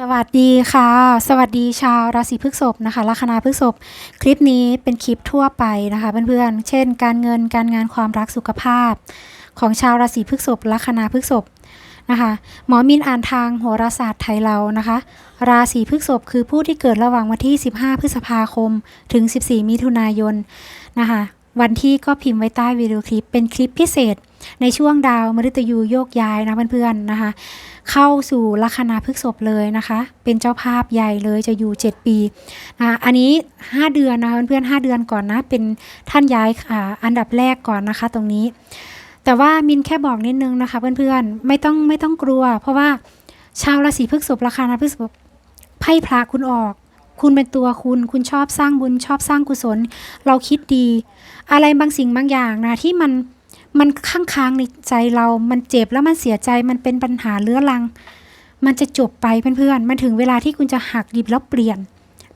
สวัสดีค่ะ สวัสดีชาวราศีพฤษภนะคะลัคนาพฤษภคลิปนี้เป็นคลิปทั่วไปนะคะเพื่อนๆเช่น การเงินการงานความรักสุขภาพ ของชาวราศีพฤษภลัคนาพฤษภนะคะหมอมินอ่านทางโหราศาสตร์ไทยเรานะคะ ราศีพฤษภคือผู้ที่เกิดระหว่างวันที่ 15 พฤษภาคม ถึง 14 มิถุนายนนะคะวันที่ก็พิมพ์ไว้ใต้วิดีโอคลิปเป็นคลิปพิเศษ ในช่วงดาวมฤตยูโยกย้ายนะเพื่อนๆนะคะ เข้าสู่ลัคนาพฤกษภเลยนะคะ เป็นเจ้าภาพใหญ่เลยจะอยู่ 7 ปีนะอันนี้ 5 เดือนนะคะเพื่อนๆ5เดือนก่อนนะ เป็นท่านย้ายอ,อันดับแรกก่อนนะคะตรงนี้ แต่ว่ามินแค่บอกนิดนึงนะคะเพื่อนๆไม่ต้องไม่ต้องกลัว เพราะว่าชาวราศีพฤกษภลัคนาพฤกษภไพ่พระคุณออก คุณเป็นตัวคุณ คุณชอบสร้างบุญชอบสร้างกุศล เราคิดดี อะไรบางสิ่งบางอย่างนะที่มัน มันค้างค้างในใจเรา มันเจ็บแล้วมันเสียใจ มันเป็นปัญหาเรื้อรัง มันจะจบไปเพื่อนๆ มันถึงเวลาที่คุณจะหักดิบแล้วเปลี่ยน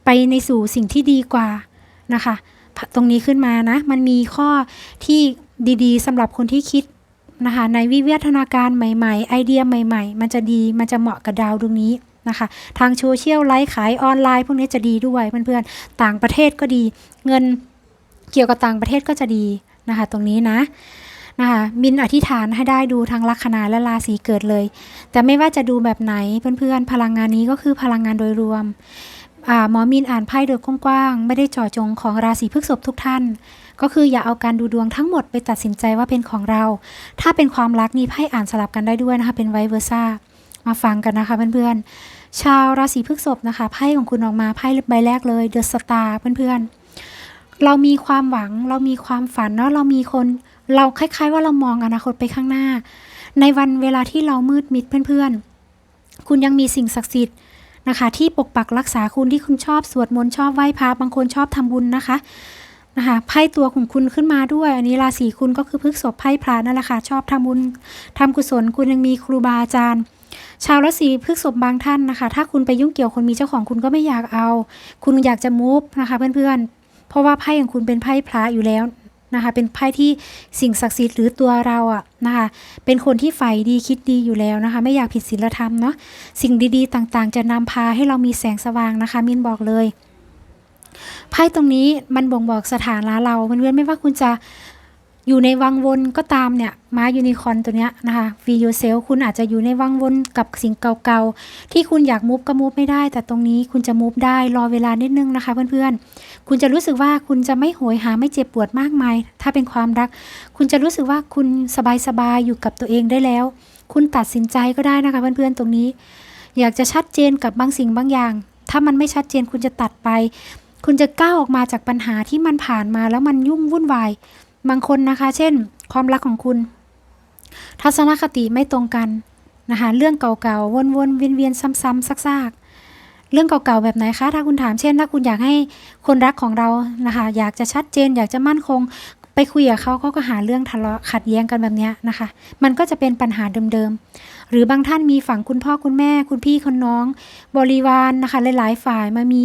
ไปในสู่สิ่งที่ดีกว่านะคะ ตรงนี้ขึ้นมานะ มันมีข้อที่ดีๆสำหรับคนที่คิดนะคะ ในวิวัฒนาการใหม่ ๆ ไอเดียใหม่ ๆ มันจะดี มันจะเหมาะกับดาวดวงนี้นะคะ ทางโซเชียลไลฟ์ขายออนไลน์ พวกนี้จะดีด้วยเพื่อนๆ ต่างประเทศก็ดี เงินเกี่ยวกับต่างประเทศก็จะดีนะคะ ตรงนี้นะ นะคะมินอธิษฐานให้ได้ดูทั้งลัคนาและราศีเกิดเลย แต่ไม่ว่าจะดูแบบไหนเพื่อนๆพลังงานนี้ก็คือพลังงานโดยรวมหมอมินอ่านไพ่โดยกว้างๆไม่ได้เจาะจงของราศีพฤษภทุกท่าน ก็คืออย่าเอาการดูดวงทั้งหมดไปตัดสินใจว่าเป็นของเรา ถ้าเป็นความรักนี่ไพ่อ่านสลับกันได้ด้วยนะคะเป็นไวเวอร์ซ่ามาฟังกันนะคะเพื่อนๆชาวราศีพฤษภนะคะไพ่ของคุณออกมาไพ่ใบแรกเลยเดอะสตาร์เพื่อนๆเรามีความหวังเรามีความฝันเนาะเรามีคน เราคล้ายๆ ว่าเรามองอนาคตไปข้างหน้า ในวันเวลาที่เรามืดมิดเพื่อนๆ คุณยังมีสิ่งศักดิ์สิทธิ์นะคะ ที่ปกปักรักษาคุณที่คุณชอบสวดมนต์ชอบไหว้พระบางคนชอบทำบุญนะคะนะคะไพ่ตัวของคุณขึ้นมาด้วย อันนี้ราศีคุณก็คือพฤกษบไพ่พระนั่นแหละค่ะชอบทำบุญทำกุศลคุณยังมีครูบาอาจารย์ชาวราศีพฤกษบบางท่านนะคะ ถ้าคุณไปยุ่งเกี่ยวคนมีเจ้าของคุณก็ไม่อยากเอา คุณอยากจะมูฟนะคะเพื่อนๆ เพราะว่าไพ่ของคุณเป็นไพ่พระอยู่แล้ว นะคะเป็นไพ่ที่สิ่งศักดิ์สิทธิ์หรือตัวเราอะนะคะเป็นคนที่ใฝ่ดีคิดดีอยู่แล้วนะคะไม่อยากผิดศีลธรรมเนาะสิ่งดีๆ ต่างๆ จะนำพาให้เรามีแสงสว่างนะคะ มินบอกเลยไพ่ตรงนี้มันบ่งบอกสถานะเราเพื่อนๆไม่ว่าคุณจะอยู่ในวังวนก็ตามเนี่ยม้ายูนิคอนตัวเนี้ยนะคะฟีโยเซลคุณอาจจะอยู่ในวังวนกับสิ่งเก่าๆ ที่คุณอยากมูฟก็มูฟไม่ได้ แต่ตรงนี้คุณจะมูฟได้รอเวลานิดนึงนะคะเพื่อนๆ คุณจะรู้สึกว่าคุณจะไม่โหยหาไม่เจ็บปวดมากมาย ถ้าเป็นความรัก คุณจะรู้สึกว่าคุณสบายๆอยู่กับตัวเองได้แล้ว คุณตัดสินใจก็ได้นะคะเพื่อนๆตรงนี้ อยากจะชัดเจนกับบางสิ่งบางอย่าง ถ้ามันไม่ชัดเจนคุณจะตัดไป คุณจะก้าวออกมาจากปัญหาที่มันผ่านมาแล้วมันยุ่งวุ่นวายบางคนนะคะ เช่น ความรักของคุณ ทัศนคติไม่ตรงกันนะคะเรื่องเก่าๆวนๆเวียนๆซ้ำๆซากๆ เรื่องเก่าๆแบบไหนคะ ถ้าคุณถามเช่น ถ้าคุณอยากให้คนรักของเรานะคะ อยากจะชัดเจน อยากจะมั่นคง ไปคุยกับเขาเขาก็หาเรื่องทะเลาะขัดแย้งกันแบบนี้นะคะ มันก็จะเป็นปัญหาเดิมๆ หรือบางท่านมีฝั่งคุณพ่อคุณแม่ คุณพี่คุณน้อง บริวารนนะคะหลายๆฝ่ายมามี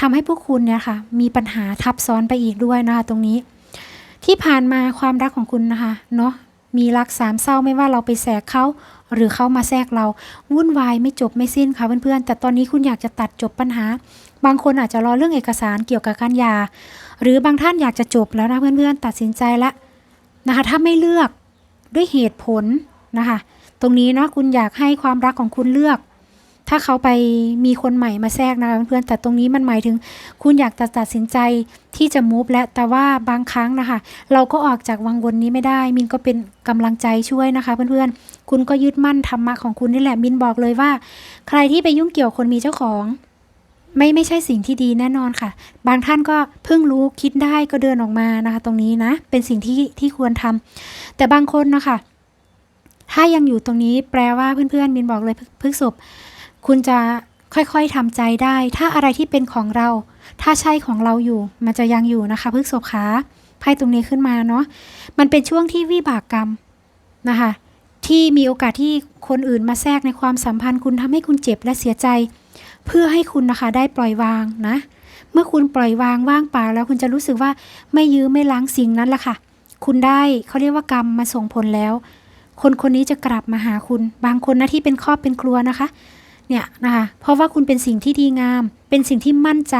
ทำให้พวกคุณเนี่ยค่ะมีปัญหาทับซ้อนไปอีกด้วยนะคะตรงนี้ ที่ผ่านมาความรักของคุณนะคะเนาะมีรักสามเศร้าไม่ว่าเราไปแสกเขา หรือเข้ามาแทรกเราวุ่นวายไม่จบไม่สิ้นค่ะเพื่อนๆ แต่ตอนนี้คุณอยากจะตัดจบปัญหา บางคนอาจจะรอเรื่องเอกสารเกี่ยวกับการยา หรือบางท่านอยากจะจบแล้วนะเพื่อนๆ ตัดสินใจแล้วนะคะ ถ้าไม่เลือกด้วยเหตุผลนะคะ ตรงนี้เนาะคุณอยากให้ความรักของคุณเลือก ถ้าเขาไปมีคนใหม่มาแทรกนะคะเพื่อนแต่ตรงนี้มันหมายถึง คุณอยากจะตัดสินใจที่จะมูฟและแต่ว่าบางครั้งนะคะ เราก็ออกจากวังวนนี้ไม่ได้ มินก็เป็นกำลังใจช่วยนะคะเพื่อนๆ คุณก็ยึดมั่นธรรมะของคุณนี่แหละมินบอกเลยว่า ใครที่ไปยุ่งเกี่ยวคนมีเจ้าของ ไม่ไม่ใช่สิ่งที่ดีแน่นอนค่ะ บางท่านก็เพิ่งรู้คิดได้ก็เดินออกมานะคะ ตรงนี้นะ เป็นสิ่งที่ที่ควรทำแต่บางคนนะคะถ้ายังอยู่ตรงนี้แปลว่าเพื่อนๆมินบอกเลยพึกศพคุณจะค่อยๆทำใจได้ ถ้าอะไรที่เป็นของเรา ถ้าใช่ของเราอยู่ มันจะยังอยู่นะคะพฤกษบขาไพ่ตรงนี้ขึ้นมาเนาะมันเป็นช่วงที่วิบากกรรมนะคะ ที่มีโอกาสที่คนอื่นมาแทรกในความสัมพันธ์ คุณทำให้คุณเจ็บและเสียใจ เพื่อให้คุณนะคะได้ปล่อยวางนะ เมื่อคุณปล่อยวางว่างเปล่าแล้วคุณจะรู้สึกว่าไม่ยื้อไม่ล้างสิ่งนั้นละค่ะ คุณได้เขาเรียกว่ากรรมมาส่งผลแล้ว คนคนนี้จะกลับมาหาคุณ บางคนนะที่เป็นครอบเป็นครัวนะคะเนี่ยนะคะเพราะว่าคุณเป็นสิ่งที่ดีงาม เป็นสิ่งที่มั่นใจ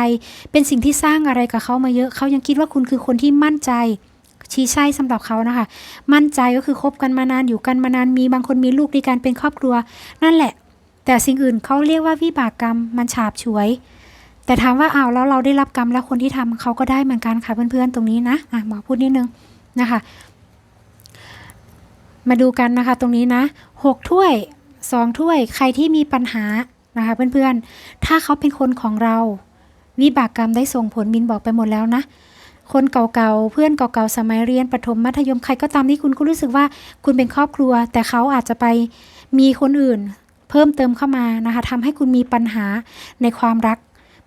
เป็นสิ่งที่สร้างอะไรกับเขามาเยอะเขายังคิดว่าคุณคือคนที่มั่นใจ ชี้ใช่สำหรับเขานะคะ มั่นใจก็คือคบกันมานานอยู่กันมานานมีบางคนมีลูกด้วยกันเป็นครอบครัว นั่นแหละ แต่สิ่งอื่นเขาเรียกว่าวิบากกรรมมันฉาบฉวย แต่ถามว่าอ้าวแล้วเราได้รับกรรมแล้วคนที่ทำเขาก็ได้เหมือนกันค่ะเพื่อนๆตรงนี้นะอะหมอพูดนิดนึงนะคะ มาดูกันนะคะตรงนี้นะหกถ้วยสองถ้วยใครที่มีปัญหานะคะเพื่อนๆ ถ้าเขาเป็นคนของเรา วิบากกรรมได้ส่งผลมินบอกไปหมดแล้วนะ คนเก่าๆ เพื่อนเก่าๆ สมัยเรียนประถมมัธยมใครก็ตามที่คุณก็รู้สึกว่าคุณเป็นครอบครัว แต่เขาอาจจะไปมีคนอื่น เพิ่มเติมเข้ามานะคะทำให้คุณมีปัญหาในความรัก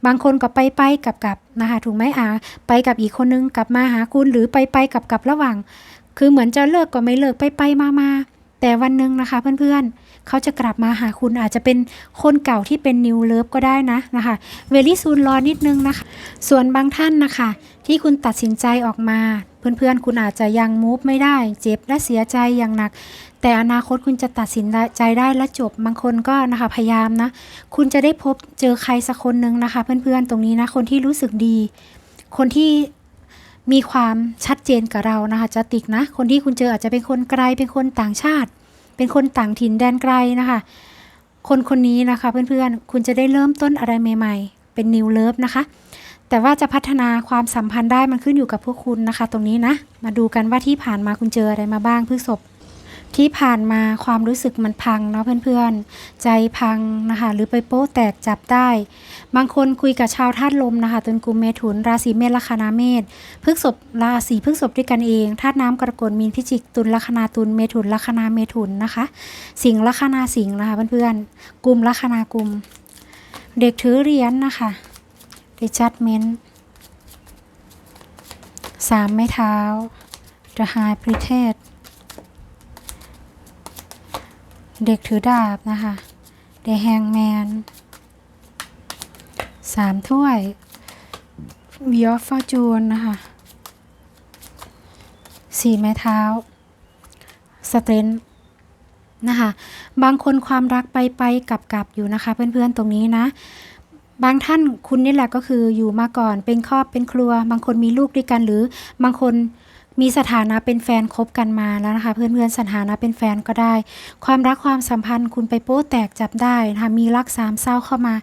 บางคนก็ไปไปๆกับกับนะคะถูกไหมอ่าไปกับอีกคนนึงกลับมาหาคุณหรือไปไปๆกับกับระหว่าง คือเหมือนจะเลิกก็ไม่เลิกไปไปๆมาแต่วันหนึ่งนะคะเพื่อนๆ เขาจะกลับมาหาคุณอาจจะเป็นคนเก่าที่เป็นนิวเลิฟก็ได้นะนะคะเวลี่ซูนรอนิดนึงนะคะ ส่วนบางท่านนะคะ ที่คุณตัดสินใจออกมา เพื่อนๆ คุณอาจจะยังมูฟไม่ได้ เจ็บและเสียใจอย่างหนัก แต่อนาคตคุณจะตัดสินใจได้และจบบางคนก็นะคะพยายามนะ คุณจะได้พบเจอใครสักคนหนึ่งนะคะ เพื่อนๆตรงนี้นะคนที่รู้สึกดี คนที่มีความชัดเจนกับเรานะคะจะติกนะ คนที่คุณเจออาจจะเป็นคนไกลเป็นคนต่างชาติ เป็นคนต่างถิ่นแดนไกลนะคะ คนคนนี้นะคะเพื่อนๆ คุณจะได้เริ่มต้นอะไรใหม่ ๆ เป็นนิวเลิฟนะคะ แต่ว่าจะพัฒนาความสัมพันธ์ได้มันขึ้นอยู่กับพวกคุณนะคะ ตรงนี้นะ มาดูกันว่าที่ผ่านมาคุณเจออะไรมาบ้างพฤษภ ที่ผ่านมาความรู้สึกมันพังเนาะเพื่อนๆ ใจพังนะคะหรือไปโป๊แตกจับได้ บางคนคุยกับชาวธาตุลมนะคะตุลกุมเมถุน ราศีเมษลัคนาเมษพฤกษภราศีพฤกษภด้วยกันเองธาตุน้ำกรกฎมีนพิจิกตุลลัคนาตุลเมถุนลัคนาเมถุนนะคะ สิงลัคนาสิงนะคะเพื่อนๆกลุ่มลัคนากลุ่ม เด็กถือเหรียญนะคะ The Judgment สามไม้เท้า The High Priestess เด็กถือดาบนะคะ The Hangman สามถ้วย Wheel of Fortune นะคะสี่ไม้เท้า Strength นะคะ บางคนความรักไปไปกลับกลับอยู่นะคะ เพื่อนๆตรงนี้นะ บางท่านคุณนี่แหละก็คืออยู่มาก่อนเป็นครอบเป็นครัว บางคนมีลูกด้วยกันหรือบางคน มีสถานะเป็นแฟนคบกันมาแล้วนะคะ เพื่อนๆสถานะเป็นแฟนก็ได้ ความรักความสัมพันธ์คุณไปโป๊แตกจับได้นะคะมีรักสามเศร้าเข้ามา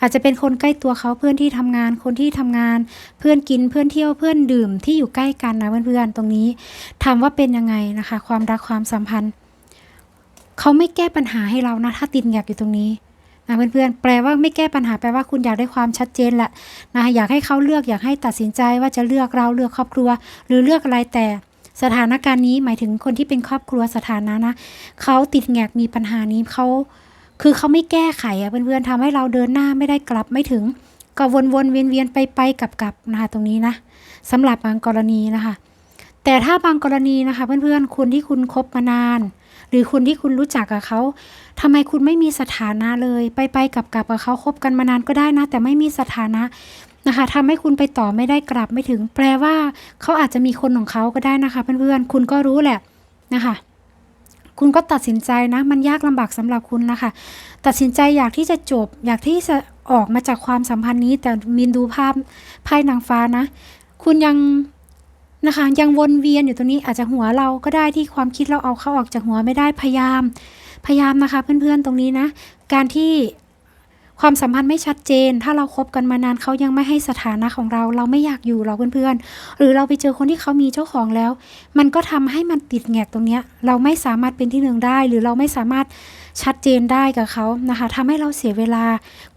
อาจจะเป็นคนใกล้ตัวเขาเพื่อนที่ทำงานคนที่ทำงาน เพื่อนกินเพื่อนเที่ยวเพื่อนดื่มที่อยู่ใกล้กันนะเพื่อนๆตรงนี้ถามว่าเป็นยังไงนะคะ ความรักความสัมพันธ์เขาไม่แก้ปัญหาให้เรานะถ้าติดแงกอยู่ตรงนี้ นะเพื่อนๆ แปลว่าไม่แก้ปัญหาแปลว่าคุณอยากได้ความชัดเจนแหละนะอยากให้เขาเลือกอยากให้ตัดสินใจว่าจะเลือกเราเลือกครอบครัว หรือเลือกอะไรแต่สถานการณ์นี้หมายถึงคนที่เป็นครอบครัวสถานะนะเขาติดแงกมีปัญหานี้เขาคือเขาไม่แก้ไขอะเพื่อนๆทำให้เราเดินหน้าไม่ได้กลับไม่ถึง ก็วนๆเวียนๆไปไปๆกลับๆนะคะตรงนี้นะสำหรับบางกรณีนะคะ แต่ถ้าบางกรณีนะคะ เพื่อนๆคุณที่คุณคบมานาน หรือคุณที่คุณรู้จักกับเขาทำไมคุณไม่มีสถานะเลย ไปไปๆกลับกับเขาคบกันมานานก็ได้นะ แต่ไม่มีสถานะนะคะทำให้คุณไปต่อไม่ได้กลับไม่ถึง แปลว่าเขาอาจจะมีคนของเขาก็ได้นะคะเพื่อนๆคุณก็รู้แหละนะคะคุณก็ตัดสินใจนะมันยากลำบากสำหรับคุณนะคะ ตัดสินใจอยากที่จะจบ อยากที่จะออกมาจากความสัมพันธ์นี้ แต่มินดูภาพไพ่นางฟ้านะ คุณยัง นะคะ ยังวนเวียนอยู่ตรงนี้อาจจะหัวเราก็ได้ที่ความคิดเราเอาเข้าออกจากหัวไม่ได้พยายาม พยายามนะคะเพื่อนๆตรงนี้นะ การที่ความสัมพันธ์ไม่ชัดเจน ถ้าเราคบกันมานานเขายังไม่ให้สถานะของเรา เราไม่อยากอยู่เราเพื่อนๆ หรือเราไปเจอคนที่เขามีเจ้าของแล้ว มันก็ทำให้มันติดแงกตรงเนี้ย เราไม่สามารถเป็นที่หนึ่งได้ หรือเราไม่สามารถชัดเจนได้กับเขานะคะทำให้เราเสียเวลา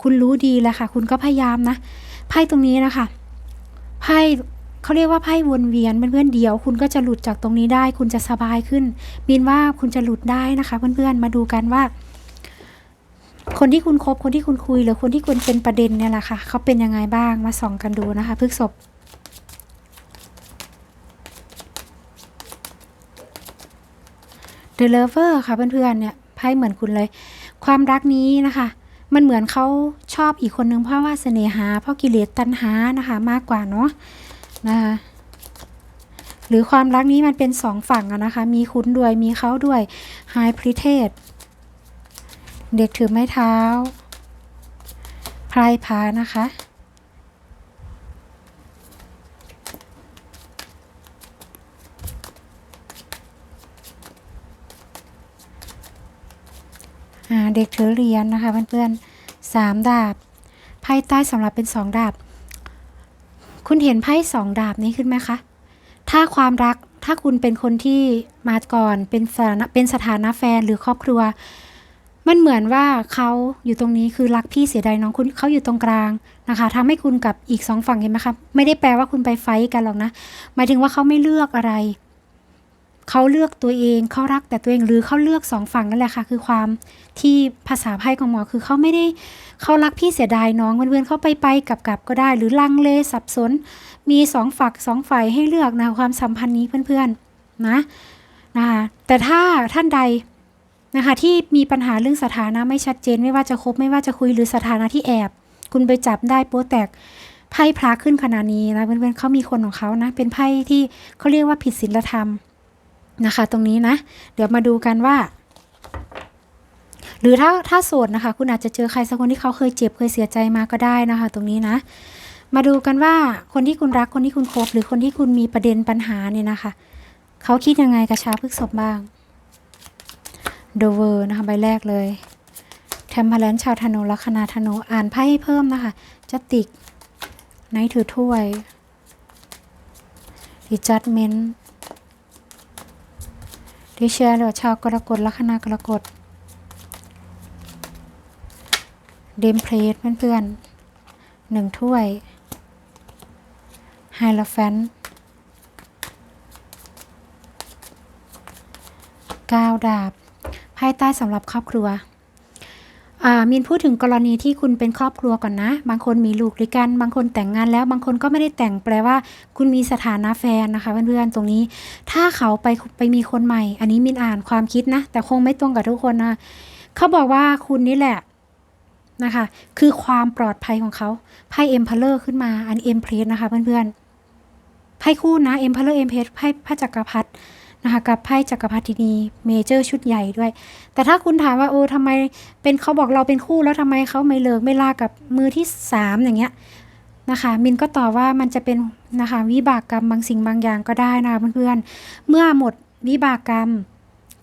คุณรู้ดีแหละค่ะ คุณก็พยายามนะ ไพ่ตรงนี้นะคะ ไพ่ เขาเรียกว่าไพ่วนเวียนเพื่อนๆเดียว คุณก็จะหลุดจากตรงนี้ได้ คุณจะสบายขึ้นบินว่าคุณจะหลุดได้นะคะเพื่อนๆมาดูกันว่า คนที่คุณคบคนที่คุณคุยหรือคนที่คุณเป็นประเด็นเนี่ยแหละค่ะเขาเป็นยังไงบ้างมาส่องกันดูนะคะพฤกษบ The Lover ค่ะเพื่อนๆเนี่ยไพ่เหมือนคุณเลย ความรักนี้นะคะมันเหมือนเขาชอบอีกคนนึงเพราะว่าเสน่หาเพราะกิเลสตัณหานะคะ มากกว่าเนาะ นะคะหรือความรักนี้มันเป็นสองฝั่งอะนะคะ มีคุณด้วยมีเขาด้วย High p r i e t e s เด็กถือไม้เท้าล้พระนะคะ เด็กถือเหรียญนะคะเพื่อนๆสามดาบไพ่ใต้สำหรับเป็นสองดาบ คุณเห็นไพ่สองดาบนี้ขึ้นไหมคะ ถ้าความรัก ถ้าคุณเป็นคนที่มาก่อน เป็นสถานะ เป็นสถานะแฟนหรือครอบครัว มันเหมือนว่าเขาอยู่ตรงนี้คือรักพี่เสียดายน้องคุณเขาอยู่ตรงกลางนะคะทำให้คุณกับอีกสองฝั่งเห็นไหมคะ ไม่ได้แปลว่าคุณไปไฟกันหรอกนะ หมายถึงว่าเขาไม่เลือกอะไร เขาเลือกตัวเองเขารักแต่ตัวเองหรือเขาเลือกสองฝั่งนั่นแหละค่ะ คือความที่ภาษาไพ่ของหมอคือเขาไม่ได้เขารักพี่เสียดายน้องเพื่อนๆเขาไปไปกลับกับก็ได้ หรือลังเลสับสน มีสองฝักสองฝ่ายให้เลือกนะความสัมพันธ์นี้เพื่อนๆนะนะคะแต่ถ้าท่านใดนะคะที่มีปัญหาเรื่องสถานะไม่ชัดเจน ไม่ว่าจะคบไม่ว่าจะคุยหรือสถานะที่แอบ คุณไปจับได้โป๊แตกไพ่พระขึ้นขนาดนี้นะเพื่อนๆเขามีคนของเขานะเป็นไพ่ที่เขาเรียกว่าผิดศีลธรรม นะคะ ตรงนี้นะ เดี๋ยวมาดูกันว่า หรือถ้าถ้าโสดนะคะ คุณอาจจะเจอใครสักคนที่เขาเคยเจ็บเคยเสียใจมาก็ได้นะคะ ตรงนี้นะ มาดูกันว่าคนที่คุณรักคนที่คุณคบหรือคนที่คุณมีประเด็นปัญหาเนี่ยนะคะเขาคิดยังไงกับชาวพฤกษบบ้างโดเวอร์นะคะใบแรกเลยแทมเพลนชาวธนูลัคนาธนูอ่านไพ่เพิ่มนะคะจะติกไนถือถ้วยดิจัดเมน ดิเชียร์หรือชาวกรกฎลัคนากรกฎเดมเพลสเพื่อนๆหนึ่งถ้วยไฮลาแฟนก้าวดาบไพ่ใต้สำหรับครอบครัว มินพูดถึงกรณีที่คุณเป็นครอบครัวก่อนนะ บางคนมีลูกด้วยกัน บางคนแต่งงานแล้ว บางคนก็ไม่ได้แต่งแปลว่า คุณมีสถานะแฟนนะคะเพื่อนๆตรงนี้ ถ้าเขาไปไปมีคนใหม่ อันนี้มินอ่านความคิดนะ แต่คงไม่ตรงกับทุกคนนะเขาบอกว่าคุณนี่แหละนะคะ คือความปลอดภัยของเขาไพ่เอ็มพเลอร์ขึ้นมาอันเอ็มเพลสนะคะเพื่อนๆไพ่คู่นะเอ็มพเลอร์เอ็มเพลสไพ่พระจักรพรรดิ นะคะกับไพ่จักรพรรดินีเมเจอร์ชุดใหญ่ด้วย แต่ถ้าคุณถามว่าโอ้ทำไมเป็นเขาบอกเราเป็นคู่แล้วทำไมเขาไม่เลิกไม่ลากับมือที่สามอย่างเงี้ยนะคะมินก็ตอบว่ามันจะเป็นนะคะวิบากกรรมบางสิ่งบางอย่างก็ได้นะคะเพื่อนๆเมื่อหมดวิบากกรรม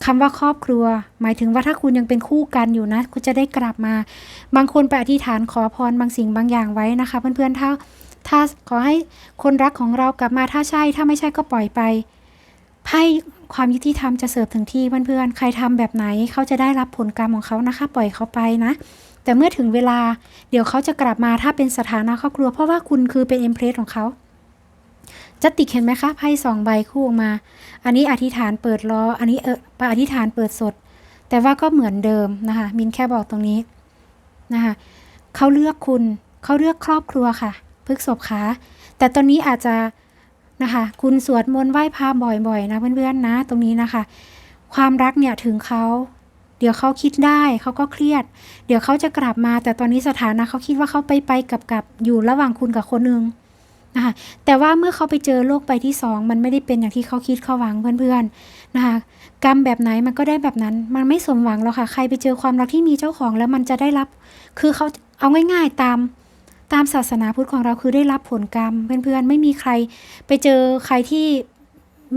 คำว่าครอบครัว หมายถึงว่าถ้าคุณยังเป็นคู่กันอยู่นะ คุณจะได้กลับมา บางคนไปอธิษฐานขอพรบางสิ่งบางอย่างไว้นะคะ เพื่อนๆถ้าถ้าขอให้คนรักของเรากลับมาถ้าใช่ ถ้าไม่ใช่ก็ปล่อยไป ไพ่ความยุติธรรมจะเสิร์ฟถึงที่เพื่อนๆ ใครทำแบบไหนเขาจะได้รับผลกรรมของเขานะคะ ปล่อยเขาไปนะ แต่เมื่อถึงเวลาเดี๋ยวเขาจะกลับมาถ้าเป็นสถานะครอบครัว เพราะว่าคุณคือเป็นเอ็มเพรสของเขาจะติกเห็นไหมคะไพ่สองใบคู่ออกมา อันนี้อธิษฐานเปิดล้อ อันนี้เอออธิษฐานเปิดสด แต่ว่าก็เหมือนเดิมนะคะ มินแค่บอกตรงนี้นะคะเขาเลือกคุณเขาเลือกครอบครัวค่ะพฤกษบขาแต่ตอนนี้อาจจะ นะคะ คุณสวดมนต์ไหว้พระบ่อยๆ นะเพื่อนๆนะ ตรงนี้นะคะ ความรักเนี่ยถึงเขาเดี๋ยวเขาคิดได้เขาก็เครียด เดี๋ยวเขาจะกลับมา แต่ตอนนี้สถานะเขาคิดว่าเขาไปไปกับกับอยู่ระหว่างคุณกับคนหนึ่งนะคะแต่ว่าเมื่อเขาไปเจอโลกใบที่สองมันไม่ได้เป็นอย่างที่เขาคิดเขาหวังเพื่อนๆนะคะกรรมแบบไหนมันก็ได้แบบนั้น มันไม่สมหวังหรอกค่ะ ใครไปเจอความรักที่มีเจ้าของแล้วมันจะได้รับ คือเขาเอาง่าย ๆ ตาม ตามศาสนาพุทธของเราคือได้รับผลกรรม เพื่อนๆ ไม่มีใครไปเจอใครที่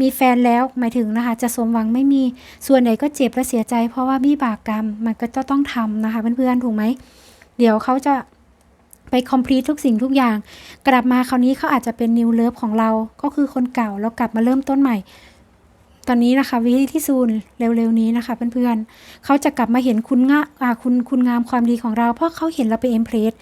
มีแฟนแล้วหมายถึงนะคะ จะสมหวังไม่มีส่วนไหนก็เจ็บและเสียใจ เพราะว่าวิบากกรรมมันก็จะต้องทำนะคะเพื่อนๆถูกไหมเดี๋ยวเขาจะไปคอมพลีททุกสิ่งทุกอย่าง กลับมาคราวนี้เขาอาจจะเป็นนิวเลิฟของเราก็คือคนเก่าแล้วกลับมาเริ่มต้นใหม่ อนนี้นะคะวิธีที่ซูนเร็วๆนี้นะคะเพื่อนๆเขาจะกลับมาเห็นคุณงาอ่าคุณคุณงามความดีของเรา เพราะเขาเห็นเราเป็นเอ็มเพรส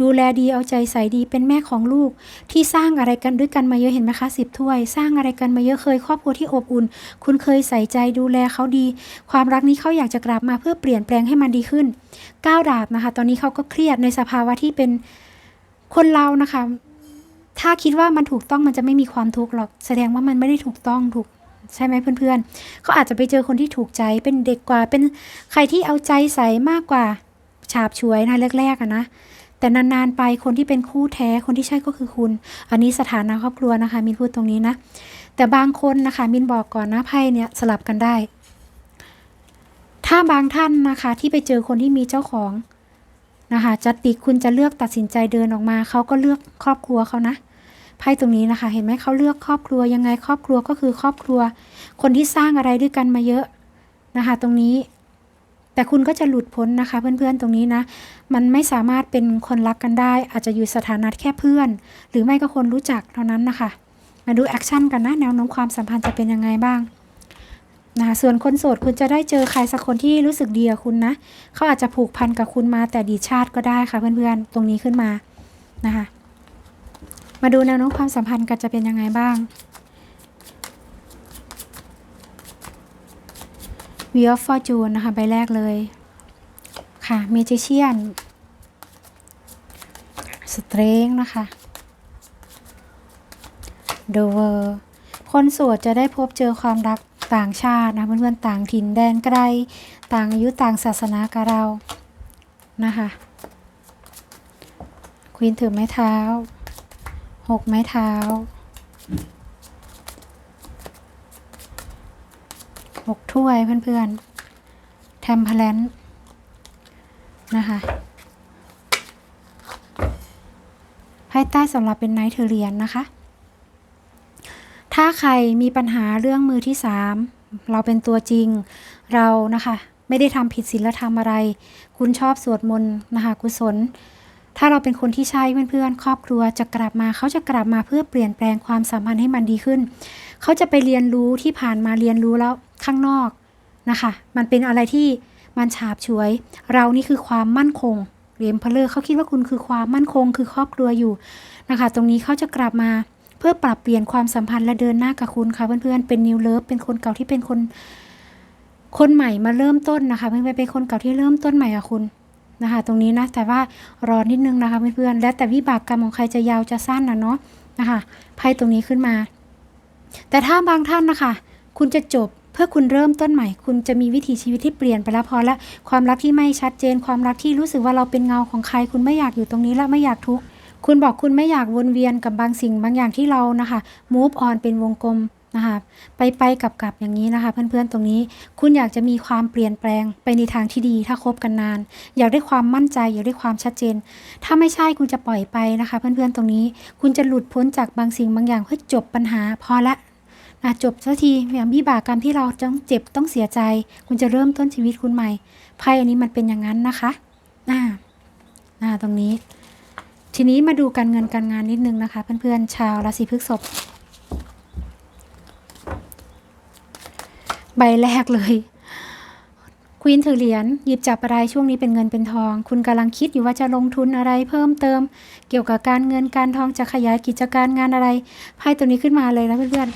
ดูแลดีเอาใจใส่ดีเป็นแม่ของลูก ที่สร้างอะไรกันด้วยกันมาเยอะเห็นไหมคะสิบถ้วย สร้างอะไรกันมาเยอะเคยครอบครัวที่อบอุ่น คุณเคยใส่ใจดูแลเขาดี ความรักนี้เขาอยากจะกลับมาเพื่อเปลี่ยนแปลงให้มันดีขึ้นก้าวดาบนะคะ ตอนนี้เขาก็เครียดในสภาวะที่เป็นคนเรานะคะถ้าคิดว่ามันถูกต้องมันจะไม่มีความทุกข์หรอก แสดงว่ามันไม่ได้ถูกต้องถูก ใช่ไหมเพื่อนๆเขาอาจจะไปเจอคนที่ถูกใจเป็นเด็กกว่าเป็นใครที่เอาใจใส่มากกว่าฉาบฉวยนะแรกๆอะนะ แต่นานๆไปคนที่เป็นคู่แท้คนที่ใช่ก็คือคุณ อันนี้สถานะครอบครัวนะคะ มินพูดตรงนี้นะ แต่บางคนนะคะ มินบอกก่อนนะไพ่เนี่ยสลับกันได้ ถ้าบางท่านนะคะ ที่ไปเจอคนที่มีเจ้าของนะคะจะติคุณจะเลือกตัดสินใจเดินออกมาเขาก็เลือกครอบครัวเขานะ ไพ่ตรงนี้นะคะ เห็นไหมเขาเลือกครอบครัวยังไงครอบครัวก็คือครอบครัว คนที่สร้างอะไรด้วยกันมาเยอะนะคะ ตรงนี้ แต่คุณก็จะหลุดพ้นนะคะ เพื่อนๆตรงนี้นะ มันไม่สามารถเป็นคนรักกันได้ อาจจะอยู่สถานะแค่เพื่อน หรือไม่ก็คนรู้จักเท่านั้นนะคะ มาดูแอคชั่นกันนะแนวโน้มความสัมพันธ์จะเป็นยังไงบ้างนะคะส่วนคนโสดคุณจะได้เจอใครสักคนที่รู้สึกดีกับคุณนะ เขาอาจจะผูกพันกับคุณมาแต่ดีชาติก็ได้ค่ะเพื่อนๆ ตรงนี้ขึ้นมานะคะ มาดูแนวโน้มความสัมพันธ์กันจะเป็นยังไงบ้าง Wheel of Fortune นะคะใบแรกเลย ค่ะ Magician Strength นะคะ The World คนโสดจะได้พบเจอความรักต่างชาตินะเพื่อนๆต่างถิ่นแดนไกล ต่างอายุต่างศาสนากับเรา นะคะควีนถือไม้เท้า หกไม้เท้าหกถ้วยเพื่อนๆแทมเพลนนะคะไพ่ใต้สำหรับเป็นไนท์เทเรียนนะคะ ถ้าใครมีปัญหาเรื่องมือที่สามเราเป็นตัวจริงเรานะคะ ไม่ได้ทำผิดศีลธรรมอะไร คุณชอบสวดมนต์นะคะกุศล ถ้าเราเป็นคนที่ใช่เพื่อนๆครอบครัวจะกลับมาเขาจะกลับมาเพื่อเปลี่ยนแปลงความสัมพันธ์ให้มันดีขึ้น เขาจะไปเรียนรู้ที่ผ่านมาเรียนรู้แล้วข้างนอกนะคะ มันเป็นอะไรที่มันฉาบฉวย เรานี่คือความมั่นคงเรียญพลเลอร์เขาคิดว่าคุณคือความมั่นคงคือครอบครัวอยู่นะคะ ตรงนี้เขาจะกลับมาเพื่อปรับเปลี่ยนความสัมพันธ์และเดินหน้ากับคุณค่ะเพื่อนๆเป็นนิวเลิฟเป็นคนเก่าที่เป็นคน คนใหม่มาเริ่มต้นนะคะเพื่อนๆเป็นคนเก่าที่เริ่มต้นใหม่กับคุณ นะคะ ตรงนี้นะแต่ว่ารอนิดนึงนะคะเพื่อนๆและแต่วิบากกรรมของใครจะยาวจะสั้นนะเนาะนะคะไพ่ตรงนี้ขึ้นมา แต่ถ้าบางท่านนะคะ คุณจะจบเพื่อคุณเริ่มต้นใหม่ คุณจะมีวิถีชีวิตที่เปลี่ยนไปแล้วพอละความรักที่ไม่ชัดเจน ความรักที่รู้สึกว่าเราเป็นเงาของใคร คุณไม่อยากอยู่ตรงนี้และไม่อยากทุกข์คุณบอกคุณไม่อยากวนเวียนกับบางสิ่งบางอย่างที่เรานะคะ move on เป็นวงกลม นะคะไปไปกลับกับอย่างนี้นะคะ เพื่อนๆตรงนี้ คุณอยากจะมีความเปลี่ยนแปลงไปในทางที่ดี ถ้าคบกันนาน อยากได้ความมั่นใจ อยากได้ความชัดเจน ถ้าไม่ใช่คุณจะปล่อยไปนะคะ เพื่อนๆตรงนี้ คุณจะหลุดพ้นจากบางสิ่งบางอย่างเพื่อจบปัญหาพอละนะจบสักทีอย่างวิบากกรรมที่เราต้องเจ็บต้องเสียใจ คุณจะเริ่มต้นชีวิตคุณใหม่ไพ่อันนี้มันเป็นอย่างนั้นนะคะอ่าอ่าตรงนี้ ทีนี้มาดูการเงินการงานนิดนึงนะคะ เพื่อนๆชาวราศีพฤษภ ใบแรกเลยควีนถือเหรียญหยิบจับอะไรช่วงนี้เป็นเงินเป็นทอง คุณกำลังคิดอยู่ว่าจะลงทุนอะไรเพิ่มเติม เกี่ยวกับการเงินการทองจะขยายกิจการงานอะไรไพ่ตัวนี้ขึ้นมาเลยนะเพื่อน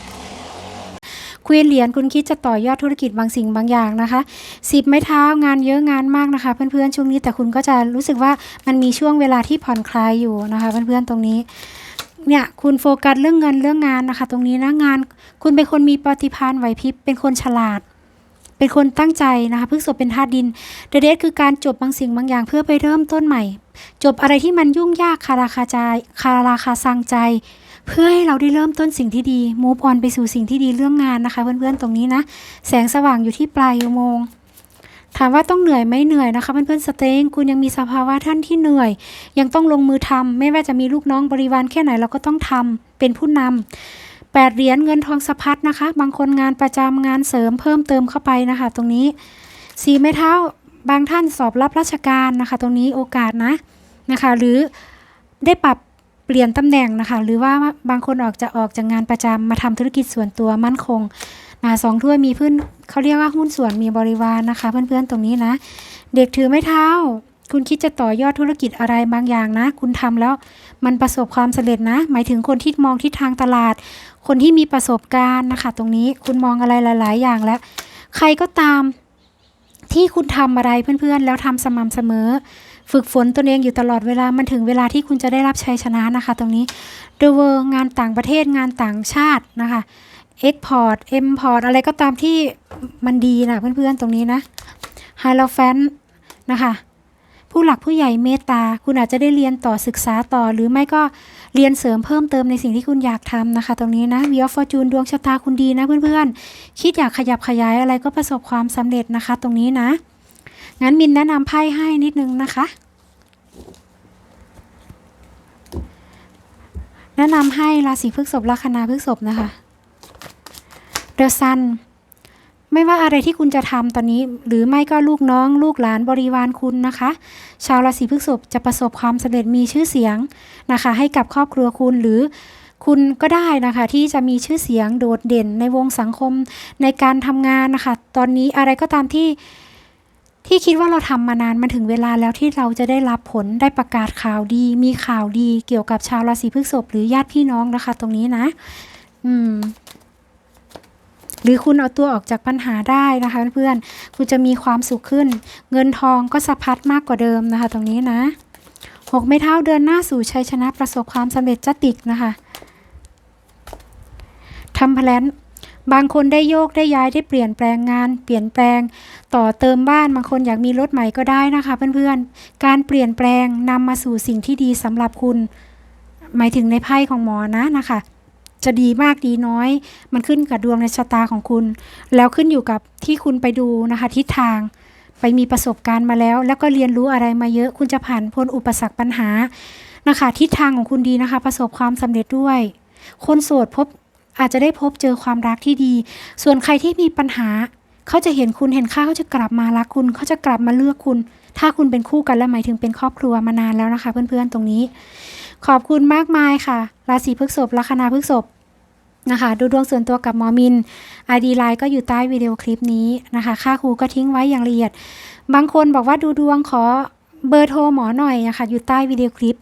ๆควีนเหรียญคุณคิดจะต่อยอดธุรกิจบางสิ่งบางอย่างนะคะสิบไม้เท้างานเยอะงานมากนะคะเพื่อนๆช่วงนี้แต่คุณก็จะรู้สึกว่ามันมีช่วงเวลาที่ผ่อนคลายอยู่นะคะเพื่อนๆตรงนี้ เนี่ยคุณโฟกัสเรื่องเงินเรื่องงานนะคะ ตรงนี้นะงาน คุณเป็นคนมีปฏิภาณไหวพริบเป็นคนฉลาด เป็นคนตั้งใจนะคะพฤกษบเป็นธาตุดินเดเดคือการจบบางสิ่งบางอย่างเพื่อไปเริ่มต้นใหม่ จบอะไรที่มันยุ่งยากคาราคาใจคาราคาซังใจ เพื่อให้เราได้เริ่มต้นสิ่งที่ดีมูฟออนไปสู่สิ่งที่ดีเรื่องงานนะคะ เพื่อนๆตรงนี้นะ แสงสว่างอยู่ที่ปลายอุโมงค์ ถามว่าต้องเหนื่อยไหมเหนื่อยนะคะเพื่อนๆสเต็งคุณยังมีสภาวะท่านที่เหนื่อย ยังต้องลงมือทำไม่ว่าจะมีลูกน้องบริวารแค่ไหนเราก็ต้องทำเป็นผู้นำแปดเหรียญเงินทองสะพัดนะคะ บางคนงานประจำงานเสริมเพิ่มเติมเข้าไปนะคะ ตรงนี้สีไม้เท้าบางท่านสอบรับราชการนะคะ ตรงนี้โอกาสนะนะคะ หรือได้ปรับเปลี่ยนตำแหน่งนะคะ หรือว่าบางคนออกจะออกจากงานประจำมาทำธุรกิจส่วนตัวมั่นคง สองถ้วยมีพื้นเขาเรียกว่าหุ้นส่วนมีบริวารนะคะ เพื่อนๆตรงนี้นะ เด็กถือไม้เท้า คุณคิดจะต่อยอดธุรกิจอะไรบางอย่างนะ คุณทำแล้วมันประสบความสำเร็จนะ หมายถึงคนที่มองทิศทางตลาด คนที่มีประสบการณ์นะคะ ตรงนี้คุณมองอะไรหลาย ๆ อย่างแล้ว ใครก็ตามที่คุณทำอะไรเพื่อนๆ แล้วทำสม่ำเสมอ ฝึกฝนตนเองอยู่ตลอดเวลามันถึงเวลาที่คุณจะได้รับชัยชนะนะคะ ตรงนี้ The World งานต่างประเทศงานต่างชาตินะคะ เอ็กพอร์ตเอ็มพอร์ตอะไรก็ตามที่มันดีนะเพื่อนๆตรงนี้นะไฮโลแฟนนะคะผู้หลักผู้ใหญ่เมตตา คุณอาจจะได้เรียนต่อศึกษาต่อ หรือไม่ก็เรียนเสริมเพิ่มเติมในสิ่งที่คุณอยากทำนะคะ ตรงนี้นะวิออฟฟอร์จูนดวงชะตาคุณดีนะเพื่อนๆ คิดอยากขยับขยายอะไรก็ประสบความสำเร็จนะคะ ตรงนี้นะ งั้นมินแนะนำไพ่ให้นิดนึงนะคะ แนะนำให้ราศีพฤษภลัคนาพฤษภนะคะ The Sun ไม่ว่าอะไรที่คุณจะทำตอนนี้ หรือไม่ก็ลูกน้อง ลูกหลานบริวารคุณนะคะ ชาวราศีพฤษภจะประสบความสำเร็จมีชื่อเสียงนะคะ ให้กับครอบครัวคุณหรือคุณก็ได้นะคะที่จะมีชื่อเสียงโดดเด่นในวงสังคมในการทำงานนะคะ ตอนนี้อะไรก็ตามที่ที่คิดว่าเราทำมานานมันถึงเวลาแล้วที่เราจะได้รับผลได้ประกาศข่าวดี มีข่าวดีเกี่ยวกับชาวราศีพฤษภหรือญาติพี่น้องนะคะ ตรงนี้นะ อืม หรือคุณเอาตัวออกจากปัญหาได้นะคะเพื่อนๆคุณจะมีความสุขขึ้น เงินทองก็สะพัดมากกว่าเดิมนะคะ ตรงนี้นะหกไม้เท้าเดินหน้าสู่ชัยชนะประสบความสำเร็จจะติดนะคะทำแพลนบางคนได้โยกได้ย้ายได้เปลี่ยนแปลงงาน เปลี่ยนแปลง ต่อเติมบ้านบางคนอยากมีรถใหม่ก็ได้นะคะ เพื่อนๆ การเปลี่ยนแปลงนำมาสู่สิ่งที่ดีสำหรับคุณ หมายถึงในไพ่ของหมอนะนะคะ จะดีมากดีน้อย มันขึ้นกับดวงในชะตาของคุณ แล้วขึ้นอยู่กับที่คุณไปดูนะคะทิศทางไปมีประสบการณ์มาแล้ว แล้วก็เรียนรู้อะไรมาเยอะ คุณจะผ่านพ้นอุปสรรคปัญหานะคะทิศทางของคุณดีนะคะ ประสบความสำเร็จด้วย คนโสดพบอาจจะได้พบเจอความรักที่ดี ส่วนใครที่มีปัญหา เขาจะเห็นคุณเห็นค่าเขาจะกลับมารักคุณ เขาจะกลับมาเลือกคุณถ้าคุณเป็นคู่กันและหมายถึงเป็นครอบครัวมานานแล้วนะคะ เพื่อนๆตรงนี้ ขอบคุณมากมายค่ะ ราศีพฤษภลัคนาพฤษภนะคะดูดวงส่วนตัวกับหมอมิน ID ไลน์ก็อยู่ใต้วิดีโอคลิปนี้นะคะ ค่าครูก็ทิ้งไว้อย่างละเอียด บางคนบอกว่าดูดวงขอเบอร์โทรหมอหน่อยนะคะอยู่ใต้วิดีโอคลิป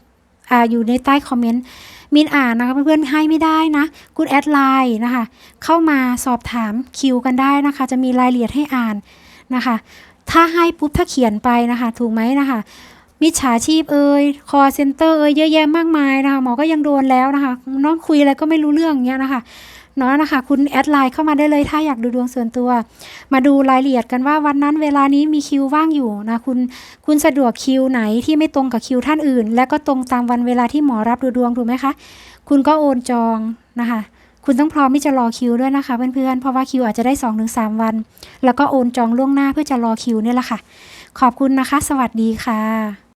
อ่าอยู่ในใต้คอมเมนต์มินอ่านนะคะเพื่อนๆให้ไม่ได้นะคุณแอดไลน์นะคะ เข้ามาสอบถามคิวกันได้นะคะ จะมีรายละเอียดให้อ่านนะคะ ถ้าให้ปุ๊บถ้าเขียนไปนะคะ ถูกไหมนะคะมิจฉาชีพเอ่ยคอเซ็นเตอร์เอ่ยเยอะแยะมากมายนะคะหมอก็ยังโดนแล้วนะคะ น้องคุยอะไรก็ไม่รู้เรื่องเงี้ยนะคะเนาะนะคะ คุณแอดไลน์เข้ามาได้เลยถ้าอยากดูดวงส่วนตัว มาดูรายละเอียดกันว่าวันนั้นเวลานี้มีคิวว่างอยู่นะคุณคุณสะดวกคิวไหนที่ไม่ตรงกับคิวท่านอื่น และก็ตรงตามวันเวลาที่หมอรับดูดวงถูกไหมคะ คุณก็โอนจองนะคะ คุณต้องพร้อมที่จะรอคิวด้วยนะคะเพื่อนๆ เพราะว่าคิวอาจจะได้ 2-3 วัน แล้วก็โอนจองล่วงหน้าเพื่อจะรอคิวเนี่ยแหละค่ะ ขอบคุณนะคะ สวัสดีค่ะ